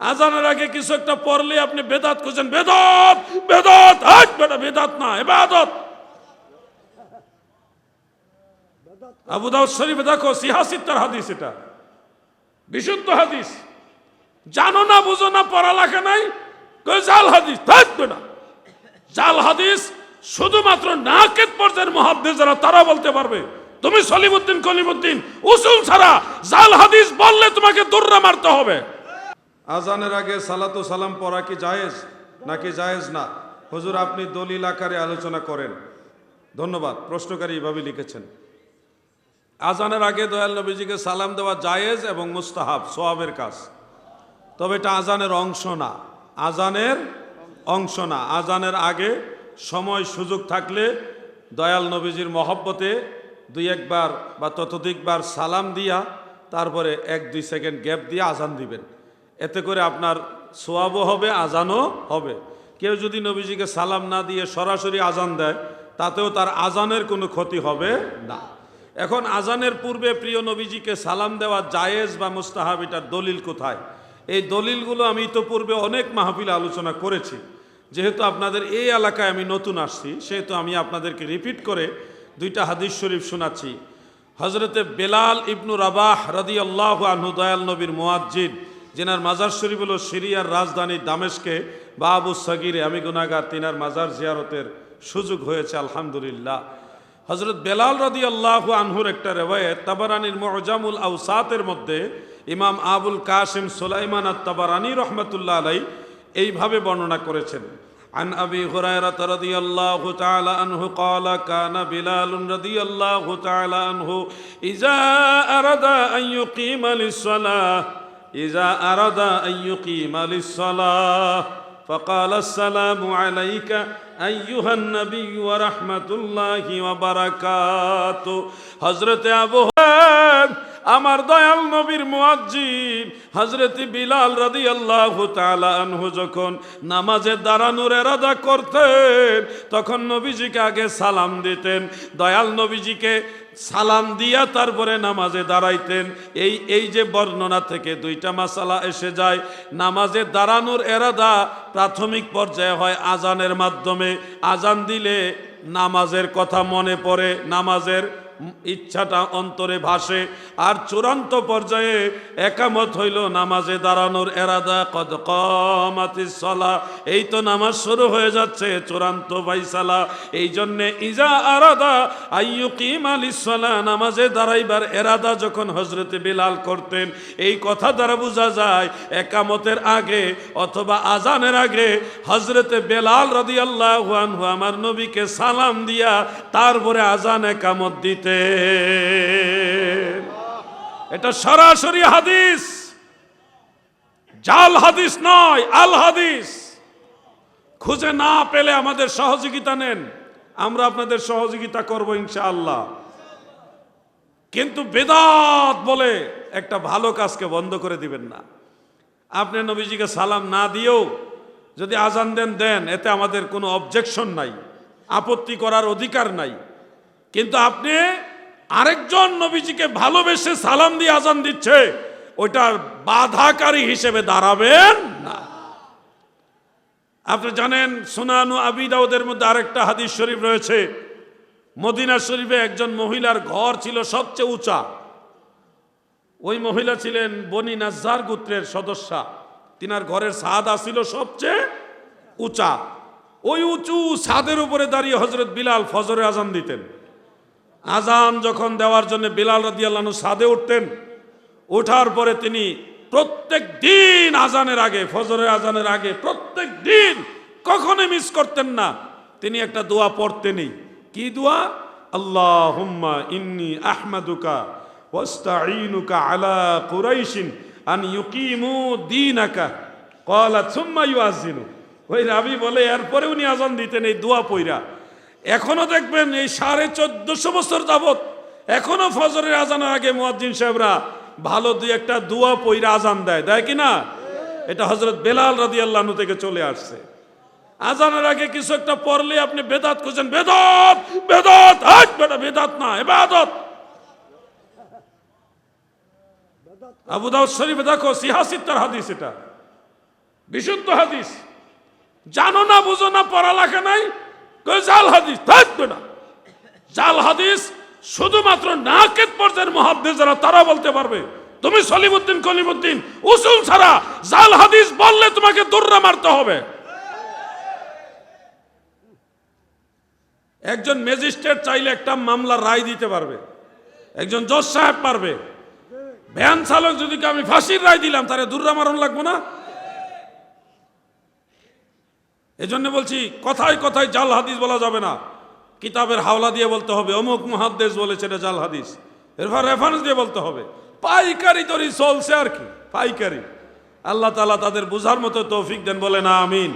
আজানের আগে কিছু একটা পড়লে আপনি বেদাত করছেন বেদত বেদত, হাট, বেটা, বেদাত না, এবাদত। আবু দাউদ শরীফে দেখো, সিহাসিত্তার হাদিস এটা। বিশুদ্ধ হাদিস। জানো না, বুঝো না, পড়ালেখা নাই? কই, জাল হাদিস থাকবে না জাল হাদিস শুধুমাত্র নাকেত পর্যায়ের মহাদ্দে যারা তারা বলতে পারবে। তুমি সলিমুদ্দিন, কলিমুদ্দিন, উসুল ছাড়া জাল হাদিস বললে তোমাকে দুর্রা মারতে হবে। আজানের আগে সালাতু সালাম পড়া কি জায়েজ নাকি জায়েজ না? হুজুর, আপনি দলিল আকারে আলোচনা করেন। ধন্যবাদ। প্রশ্নকারী এভাবে লিখেছেন। আজানের আগে দয়াল নবীজিকে সালাম দেওয়া জায়েজ এবং মুস্তাহাব, সোয়াবের কাজ। তবে এটা আজানের অংশ না। আজানের অংশ না। আজানের আগে সময়, সুযোগ থাকলে দয়াল নবীজির মহব্বতে দুই একবার বা ততোধিকবার সালাম দিয়া, তারপরে এক দুই সেকেন্ড গ্যাপ দিয়ে আজান দিবেন। এতে করে আপনার সোয়াবও হবে, আজানও হবে। কেউ যদি নবীজিকে সালাম না দিয়ে সরাসরি আজান দেয়, তাতেও তার আজানের কোনো ক্ষতি হবে না। এখন আজানের পূর্বে প্রিয় নবীজিকে সালাম দেওয়া জায়েজ বা মুস্তাহাব, এটার দলিল কোথায়? এই দলিলগুলো আমি তো পূর্বে অনেক মাহফিলে আলোচনা করেছি। যেহেতু আপনাদের এই এলাকায় আমি নতুন আসছি, সেহেতু আমি আপনাদেরকে রিপিট করে দুইটা হাদিস শরীফ শোনাচ্ছি। হজরতে বেলাল ইবনু রাবাহ রদি আল্লাহ আনহু, দয়াল নবীর মোয়াজ্জিদ যেনার মাজার শরীফ হলো সিরিয়ার রাজধানী দামেশকে বা আবু সগিরে আমি গুনাগার তিনার মাজার জিয়ারতের সুযোগ হয়েছে আলহামদুলিল্লাহ হজরত বেলাল রদি আল্লাহ আনহুর একটা রেওয়ায়ত তাবারানির মজামুল আউসাতের মধ্যে ইমাম আবুল কাসিম সুলাইমান আত তাবারানি রহমতুল্লাহ আলাই এইভাবে বর্ণনা করেছেন عن أبي هريرة رضي الله تعالى عنه قال كان بلال رضي الله تعالى عنه إذا أراد أن يقيم للصلاة إذا أراد أن يقيم للصلاة فقال السلام عليك أيها النبي ورحمة الله وبركاته. حضرت أبو আমার দয়াল নবীর মুয়াজ্জিন হজরত বিলাল রাদি আল্লাহ আনহু যখন নামাজে দাঁড়ানোর এরাদা করতেন, তখন নবীজিকে আগে সালাম দিতেন। দয়াল নবীজিকে সালাম দিয়া তারপরে নামাজে দাঁড়াইতেন। এই এই যে বর্ণনা থেকে দুইটা মাসালা এসে যায়, নামাজে দাঁড়ানোর এরাদা প্রাথমিক পর্যায়ে হয় আজানের মাধ্যমে। আজান দিলে নামাজের কথা মনে পড়ে, নামাজের ইচ্ছাটা অন্তরে ভাসে, আর চূড়ান্ত পর্যায়ে একামত হইল নামাজে দাঁড়ানোর এরাদা, কদ কমাতিস সলা এই তো নামাজ শুরু হয়ে যাচ্ছে, চূড়ান্ত বাইসালা এই জন্যে, ইজা আরাদা আইয়ুকিম আলিসলা নামাজে দাঁড়াইবার এরাদা যখন হজরতে বিলাল করতেন, এই কথা দ্বারা বোঝা যায়, একামতের আগে অথবা আজানের আগে হজরতে বেলাল রদি আল্লাহ আমার নবীকে সালাম দিয়া তারপরে আজান একামত দিতে। এটা সরাসরি হাদিস। জাল হাদিস নয়, আল হাদিস। খুঁজে না পেলে আমাদের সহযোগিতা নেন। আমরা আপনাদের সহযোগিতা করব ইনশাআল্লাহ। কিন্তু বেদাত বলে একটা ভালো কাজকে বন্ধ করে দিবেন না। আপনি নবীজিকে সালাম না দিয়েও যদি আজান দেন দেন। এতে আমাদের কোনো অবজেকশন নাই। আপত্তি করার অধিকার নাই। কিন্তু আপনি আরেকজন নবীজিকে ভালোবেসে সালাম দিয়ে আজান দিচ্ছে, ওইটার বাধাকারী হিসেবে দাঁড়াবেন না। আপনি জানেন, সোনানু আবি দাউদের মধ্যে আরেকটা হাদিস শরীফ রয়েছে। মদিনা শরীফে একজন মহিলার ঘর ছিল সবচেয়ে উঁচা। ওই মহিলা ছিলেন বনি নাজ্জার গোত্রের সদস্যা। তিনার ঘরের সাদা ছিল সবচেয়ে উঁচা। ওই উঁচু ছাদের উপরে দাঁড়িয়ে হজরত বিলাল ফজরে আজান দিতেন। আজান যখন দেওয়ার জন্য বিলাল রাদি আল্লাহ সাদে উঠতেন ওঠার পরে তিনি প্রত্যেক দিন আজানের আগে, ফজরের আজানের আগে প্রত্যেক দিন কখনোই মিস করতেন না। তিনি একটা দোয়া পড়তেনই। কি দোয়া? আল্লাহ হুম্মা ইন্নি আহমাদুকা ওয়াস্তাঈনুকা আলা কুরাইশিন আন ইউকিমু দীনাকা। ক্বালা সুম্মা ইউআযিনু ওই রাবি বলে, এরপরে উনি আজান দিতেন, এই দোয়া পইরা। এখনও দেখবেন এই সাড়ে চোদ্দশো বছর যাবৎ এখনও ফজরের আজানের আগে মুয়াজ্জিন সাহেবরা ভালো দুই একটা দোয়া পইরা আজান দেয়। দেয় কি না? এটা হজরত বেলাল রাদি আল্লাহ থেকে চলে আসছে। আজানের আগে কিছু একটা পড়লে আপনি বেদাত করছেন বেদত! বেদত! বেটা, বেদাত না, এবাদত! আবু দাউদ শরীফে দেখো সিহাসিত্তার হাদিস এটা। বিশুদ্ধ হাদিস। জানো না, বুঝো না, পড়ালেখা নাই? জাল হাদিস? থাকবে না। জাল হাদিস শুধুমাত্র নাকেত পর্যায়ের মহাদ্দেশ যারা তারা বলতে পারবে। তুমি সলিমুদ্দিন, কলিমুদ্দিন, উসুল ছাড়া জাল হাদিস বললে তোমাকে দুর্রা মারতে হবে। একজন ম্যাজিস্ট্রেট চাইলে একটা মামলার রায় দিতে পারবে। একজন জজ সাহেব পারবে। ভ্যান চালক যদি আমি ফাঁসির রায় দিলাম, তাহলে দুর্রা মারণ লাগবো না? এজন্য বলছি, কথায় কথায় জাল হাদিস বলা যাবে না। কিতাবের হাওলা দিয়ে বলতে হবে, অমুক মহাদ্দেশ বলেছে এটা জাল হাদিস। এরপর রেফারেন্স দিয়ে বলতে হবে, পাইকারি তরি চলছে আর কি, পাইকারি। আল্লাহ তালা তাদের বুঝার মতো তৌফিক দেন বলে না আমিন।